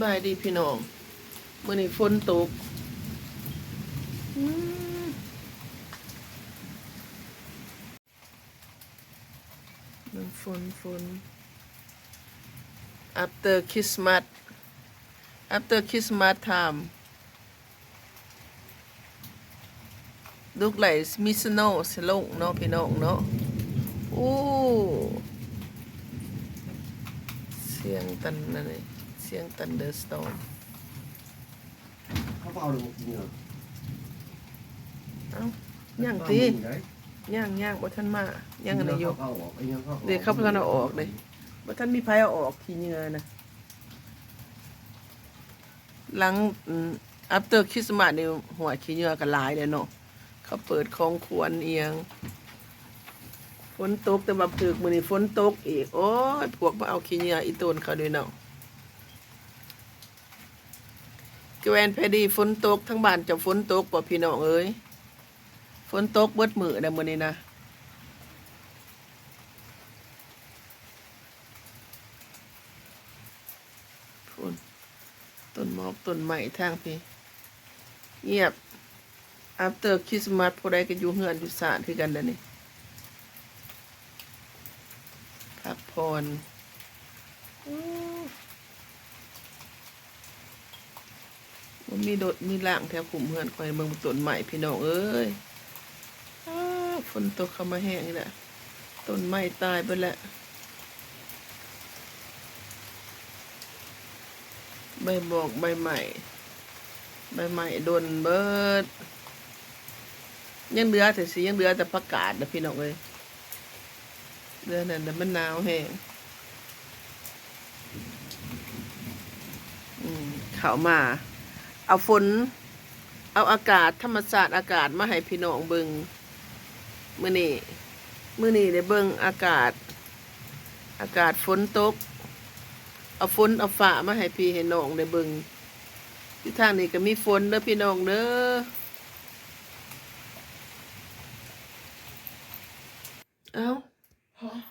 บายดีพี่น้องมื่อนี้ฝนตกมเบิ่งฝนฝน after Christmas after Christmas time look like มี snow สลงเนาะพี่น้องเนาะโอ้เสียงตันนั่นเลยเสียง thunderstorm เขาเอาเลยกินเหรอเอ้าย่างตีย่างย่างบ่ทันมาย่างอะไรอยู่เข้าออกไอ้ยังเข้าออกเดี๋ยวเขาพลันเอาออกเลยบ่ทันมีไผเอาออกขี้เหงื่อนะหลังอืม after Christmas นี่หัวขี้เหงื่อก็หลายเลยเนาะเขาเปิดของควรเอียงฝนตกแต่ว่าพึกมื้อนี้ฝนตกอีก โอ้ยพวกมาเอาขี้เหงื่ออีต้นเขาด้วยเนาะ แกวนแพดีฝนตกทั้งบ้านจะฝนตกบ่พี่น้องเอ้ยฝนตกเบิดมือได้มื้อนี้นะพูนต้นหมอกต้นไม้ทางพี่เงียบ after Christmas ผู้ใดก็อยู่เฮือนอยู่ศาลคือกันแล้วนี่พักผ่อน มีโดดมีล่างแถวขุมเฮือนคอยเบิ่งต้นไม้พี่น้องเอ้ยอฝนตกเข้ามาแห้งนี่แหละต้นไม้ตายไปแล้วใบบอกใบใหม่ใบใหม่โดนเบิด ยังเหลือแต่สียังเหลือแต่ประกาศนะพี่น้องเลยเดือนนั้นน่มันหนาวแห้งอืมเข้ามา เอาฝน เอาอากาศธรรมศาสตร์อากาศมาให้พี่น้องเบิงมื่อนี้มื่อนี้ได้เบิงอากาศ อากาศฝนตก เอาฝนเอาฝามาให้พี่ให้น้องได้เบิ่งที่ทางนี้ก็มีฝนเด้อพี่น้องเด้อเอ้า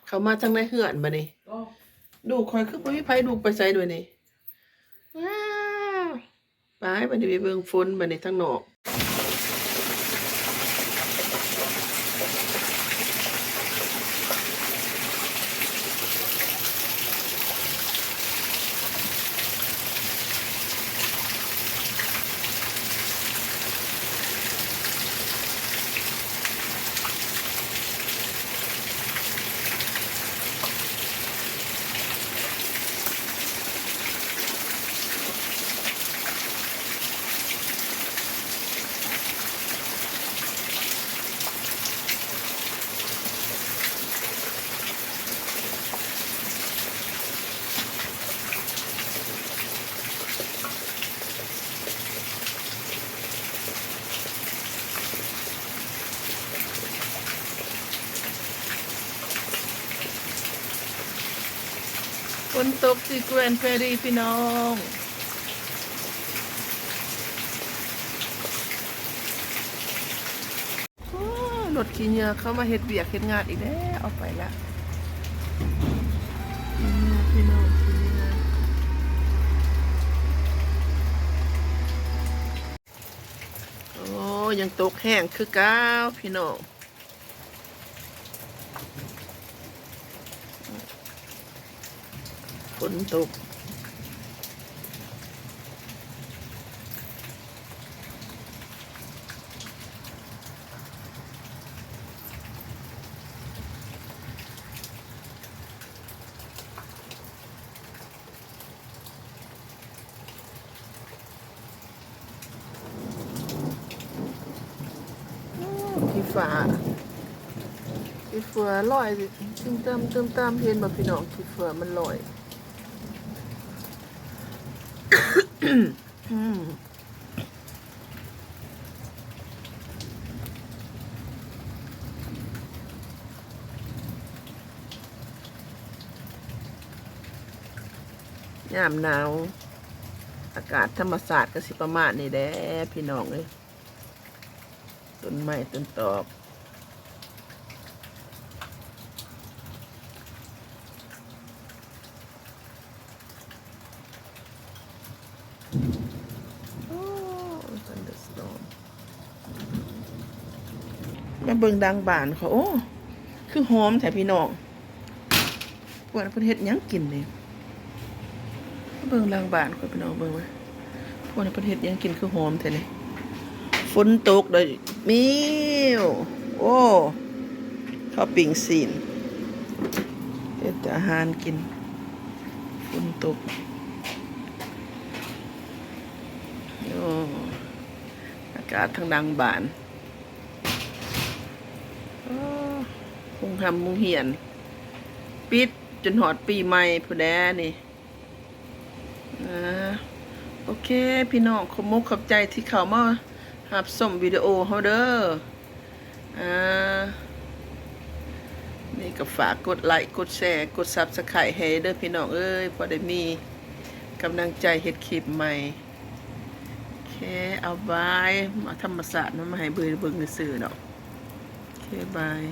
เขามาทางในเหือนมานี่ดูคอยคือบ่มีไผดูไปใส่ด้วยนี่ว้าว ไปบันนี้ไปเบิ่งฝนบันนี้ทางนอก ฝนตกที่แกรนด์แฟรีพี่น้องโอ้รถขี้เงือเข้ามาเฮ็ดเบียกเฮ็ดงานอีกแล้วเอาไปละพี่น้องขี้เงือโอ้ยังตกแห้งคือก้าวพี่น้อง นตกขี้ฟ้าขี้ฟ้าลอยตึมตามตึมตามเห็นบ่พี่น้องขี้ฟ้ามันลอย อืม ยามหนาว อากาศธรรมศาสตร์ก็สิประมาณนี้แหละพี่น้องเลยต้นไม้ต้นตอก มาเบิ่งดังบานเขาโอ้คือหอมแท้พี่น้องพวกนั้นเพิ่นเฮ็ดหยังกินนี่เบิ่งดังบานเขาพี่น้องเบิ่งว่าพวกนั้นเพิ่นเฮ็ดหยังกินคือหอมแท้นี่ฝนตกเลยมิวโอ้ข้าวปิ่งซีนเฮ็ดอาหารกินฝนตกโอ้อากาศทางดังบาน อ้อคง ทำมุงเหียน ปิดจนหอดปีใหม่ผู้แดนี่อ่าโอเค พี่น้องขอมุกขอบใจที่เขามาหับส่งวิดีโอเฮาเด้ออ่านี่ก็ฝากกดไลค์กดแชร์กดซับสไครต์ให้เด้อพี่น้องเอ้ยพอได้มีกำลังใจเฮ็ดคลิปใหม่โอเคเอาไว้มาธรรมศาสตร์มาให้เบิ่งเบิ่งซื่อเนาะโอเคบาย